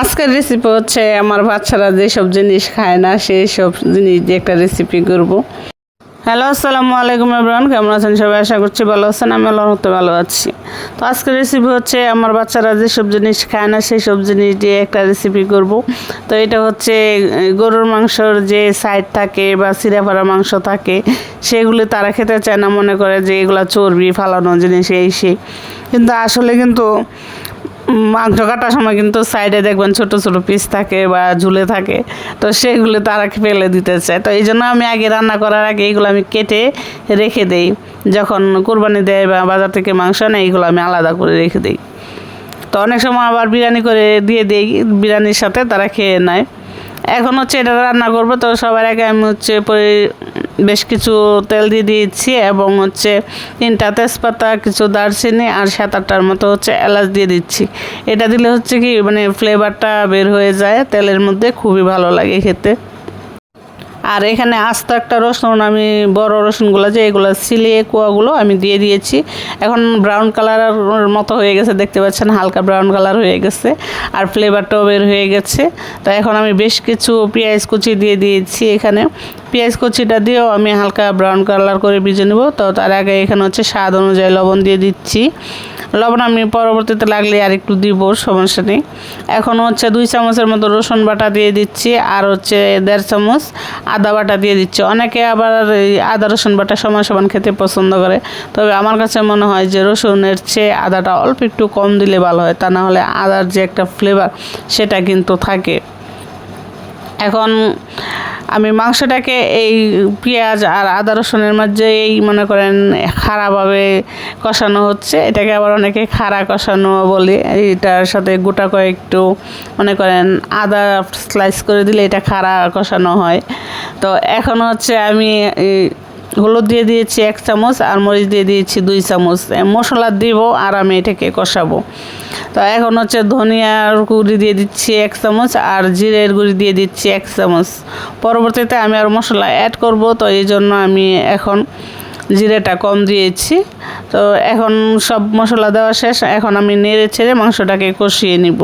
আজকের রেসিপি হচ্ছে আমার বাচ্চারা যেসব জিনিস খায় না সেই সব জিনিস দিয়ে একটা রেসিপি করব। হ্যালো আসসালামু আলাইকুম এভরান কেমন আছেন সবাই? আশা করছি ভালো আছেন, আমি আল্লাহর মতো ভালো আছি। তো আজকের রেসিপি হচ্ছে আমার বাচ্চারা যেসব জিনিস খায় না সেই সব জিনিস দিয়ে একটা রেসিপি করব। তো এটা হচ্ছে গরুর মাংসর যে সাইড থাকে বা সিরাফারা মাংস থাকে, সেগুলি তারা খেতে চায় না, মনে করে যে এগুলো চর্বি ফালানো জিনিস, এই সেই। কিন্তু আসলে কিন্তু মাংস কাটার সময় কিন্তু সাইডে দেখবেন ছোট ছোট পিস থাকে বা ঝুলে থাকে। তো সেগুলো তারা ফেলে দিতে চায়। তো এই জন্য আমি আগে রান্না করার আগে এইগুলো আমি কেটে রেখে দেই। যখন কোরবানি দেয় বা বাজার থেকে মাংস নেয় এইগুলো আমি আলাদা করে রেখে দিই। তো অনেক সময় আবার বিরিয়ানি করে দিয়ে দিই, বিরিয়ানির সাথে তারা খেয়ে নেয়। এখন হচ্ছে এটা রান্না করব, তো সবার আগে আমি হচ্ছে বেশ কিছু তেল দিয়ে দিয়েছি এবং হচ্ছে তিনটা তেজপাতা, কিছু দারচিনি আর সাত আটটার মতো হচ্ছে এলাচ দিয়ে দিচ্ছি। এটা দিলে হচ্ছে কি মানে ফ্লেভারটা বের হয়ে যায়, তেলের মধ্যে খুবই ভালো লাগে খেতে। আর এখানে আস্ত একটা রসুন, আমি বড় রসুনগুলো যে এগুলো সিলিয়ে কুয়াগুলো আমি দিয়ে দিয়েছি। এখন ব্রাউন কালারের মতো হয়ে গেছে, দেখতে পাচ্ছেন হালকা ব্রাউন কালার হয়ে গেছে আর ফ্লেভারটাও বের হয়ে গেছে। তো এখন আমি বেশ কিছু পেঁয়াজ কুচি দিয়ে দিয়েছি এখানে। পেঁয়াজ কুচিটা দিয়েও আমি হালকা ব্রাউন কালার করে ভিজে নেব। তো তার আগে এখানে হচ্ছে স্বাদ অনুযায়ী লবণ দিয়ে দিচ্ছি। লবণ আমি পরবর্তীতে লাগলে আর একটু দিব, সমস্যা নেই। এখন হচ্ছে দুই চামচের মতো রসুন বাটা দিয়ে দিচ্ছি, আর হচ্ছে দেড় চামচ আদা বাটা দিয়ে দিচ্ছি। অনেকে আবার এই আদা রসুন বাটা সমান সমান খেতে পছন্দ করে। তবে আমার কাছে মনে হয় যে রসুনের চেয়ে আদাটা অল্প একটু কম দিলে ভালো হয়, তা না হলে আদার যে একটা ফ্লেভার সেটা কিন্তু থাকে। এখন আমি মাংসটাকে এই পেঁয়াজ আর আদা রসুনের মাঝে এই, মনে করেন, খাড়াভাবে কষানো হচ্ছে। এটাকে আবার অনেকে খাড়া কষানো বলে। এটার সাথে গোটা কয়েকটু, মনে করেন, আদা স্লাইস করে দিলে এটা খাড়া কষানো হয়। তো এখন হচ্ছে আমি হলুদ দিয়ে দিয়েছি এক চামচ, আর মরিচ দিয়ে দিয়েছি দুই চামচ। মশলা দিব আর আমি এটাকে কষাবো। তো এখন হচ্ছে ধনিয়ার গুঁড়ি দিয়ে দিচ্ছি এক চামচ, আর জিরের গুঁড়ি দিয়ে দিচ্ছি এক চামচ। পরবর্তীতে আমি আর মশলা অ্যাড করব, তো এই জন্য আমি এখন জিরেটা কম দিয়েছি। তো এখন সব মশলা দেওয়া শেষ, এখন আমি নেড়ে ছেড়ে মাংসটাকে কষিয়ে নিব।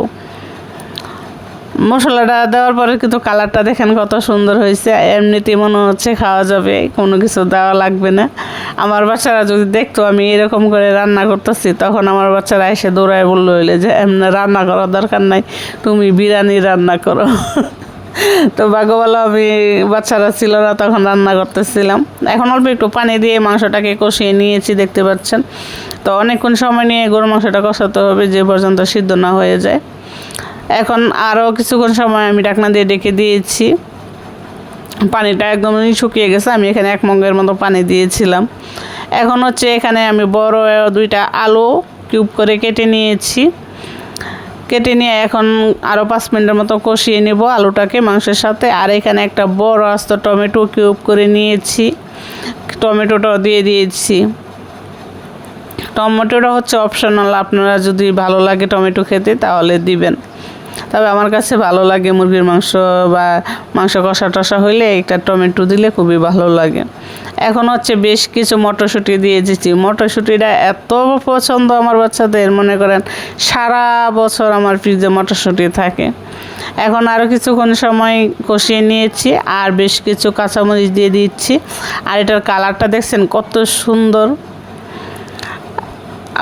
মশলাটা দেওয়ার পরে কিন্তু কালারটা দেখেন কত সুন্দর হয়েছে। এমনিতে মনে হচ্ছে খাওয়া যাবে, কোনো কিছু দেওয়া লাগবে না। আমার বাচ্চারা যদি দেখতো আমি এরকম করে রান্না করতেছি, তখন আমার বাচ্চারা এসে দৌড়ায় বলল হইলে যে, এমনি রান্না করার দরকার নাই, তুমি বিরিয়ানি রান্না করো। তো ভাগ্যবলা আমি, বাচ্চারা ছিল না, তখন রান্না করতেছিলাম। এখন অল্প একটু পানি দিয়ে মাংসটাকে কষিয়ে নিয়েছি, দেখতে পাচ্ছেন। তো অনেকক্ষণ সময় নিয়ে গরু মাংসটা কষাতে হবে, যে পর্যন্ত সিদ্ধ না হয়ে যায়। এখন আরও কিছুক্ষণ সময় আমি ঢাকনা দিয়ে ডেকে দিয়েছি। পানিটা একদমই শুকিয়ে গেছে, আমি এখানে এক মঙ্গের মতো পানি দিয়েছিলাম। এখন হচ্ছে এখানে আমি বড় দুইটা আলু কিউব করে কেটে নিয়েছি। কেটে নিয়ে এখন আরও পাঁচ মিনিটের মতো কষিয়ে নেব আলুটাকে মাংসের সাথে। আর এখানে একটা বড় আস্ত টমেটো কিউব করে নিয়েছি। টমেটোটাও দিয়ে দিয়েছি। টমেটোটা হচ্ছে অপশনাল আপনারা যদি ভালো লাগে টমেটো খেতে তাহলে দিবেন। তবে আমার কাছে ভালো লাগে মুরগির মাংস বা মাংস কষা টষা হইলে একটা টমেটো দিলে খুবই ভালো লাগে। এখন হচ্ছে বেশ কিছু মটরশুঁটি দিয়ে দিচ্ছি। মটরশুঁটিটা এত পছন্দ আমার বাচ্চাদের, মনে করেন সারা বছর আমার ফ্রিজে মটরশুঁটি থাকে। এখন আরও কিছুক্ষণ সময় কষিয়ে নিয়েছি আর বেশ কিছু কাঁচামরিচ দিয়ে দিচ্ছি। আর এটার কালারটা দেখছেন কত সুন্দর।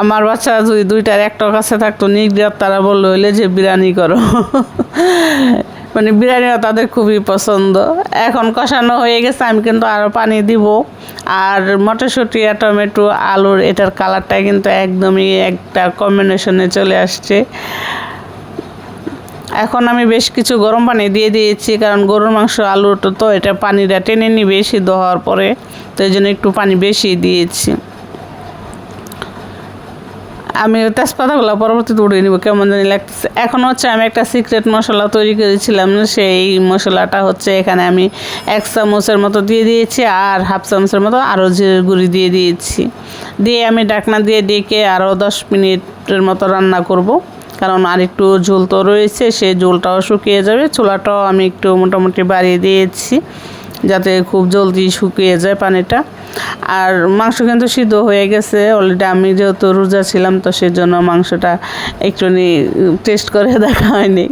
আমার বাচ্চারা যদি দুইটার একটা কাছে থাকতো নির্যাত তারা বলল হইলে যে বিরিয়ানি করো। মানে বিরিয়ানিও তাদের খুবই পছন্দ। এখন কষানো হয়ে গেছে, আমি কিন্তু আরও পানি দিব। আর মটরশুঁটি আর টমেটো, আলুর এটার কালারটা কিন্তু একদমই একটা কম্বিনেশনে চলে আসছে। এখন আমি বেশ কিছু গরম পানি দিয়ে দিয়েছি, কারণ গরুর মাংস, আলুর তো এটা পানিটা টেনে নিবে বেশি হওয়ার পরে। তো এই জন্য একটু পানি বেশি দিয়েছি। আমি তেজপাতাগুলো পরবর্তীতে উড়িয়ে নিব, কেমন জানি লাগতেছে। এখন হচ্ছে আমি একটা সিক্রেট মশলা তৈরি করেছিলাম, সেই মশলাটা হচ্ছে এখানে আমি এক চামচের মতো দিয়ে দিয়েছি আর হাফ চামচের মতো আরও জিরের গুঁড়ি দিয়ে দিয়েছি। দিয়ে আমি ডাকনা দিয়ে ডেকে আরও দশ মিনিটের মতো রান্না করব, কারণ আর একটু ঝোল তো রয়েছে সেই ঝোলটাও শুকিয়ে যাবে, চুলাটাও আমি একটু মোটামুটি বাড়িয়ে দিয়েছি, যাতে খুব জলদি শুকিয়ে যায় পানিটা। আর মাংস কিন্তু সিদ্ধ হয়ে গেছে। অলরেডি আমি যেহেতু রোজা ছিলাম, তো সেজন্য মাংসটা একটু টেস্ট করে দেখা হয়নি।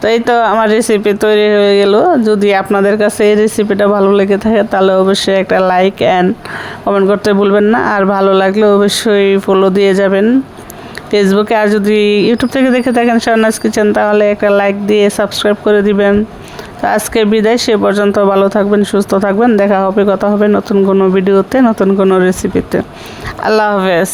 তো এই তো আমার রেসিপি তৈরি হয়ে গেল। যদি আপনাদের কাছে এই রেসিপিটা ভালো লেগে থাকে, তাহলে অবশ্যই একটা লাইক অ্যান্ড কমেন্ট করতে ভুলবেন না। আর ভালো লাগলে অবশ্যই ফলো দিয়ে যাবেন। ফেসবুকে আর যদি ইউটিউব থেকে দেখে থাকেন শাহনাজ কিচেন তাহলে একটা লাইক দিয়ে সাবস্ক্রাইব করে দিবেন। তো আজকে বিদায়, সে পর্যন্ত ভালো থাকবেন, সুস্থ থাকবেন। দেখা হবে, কথা হবে নতুন কোনো ভিডিওতে, নতুন কোনো রেসিপিতে আল্লাহ হাফেজ।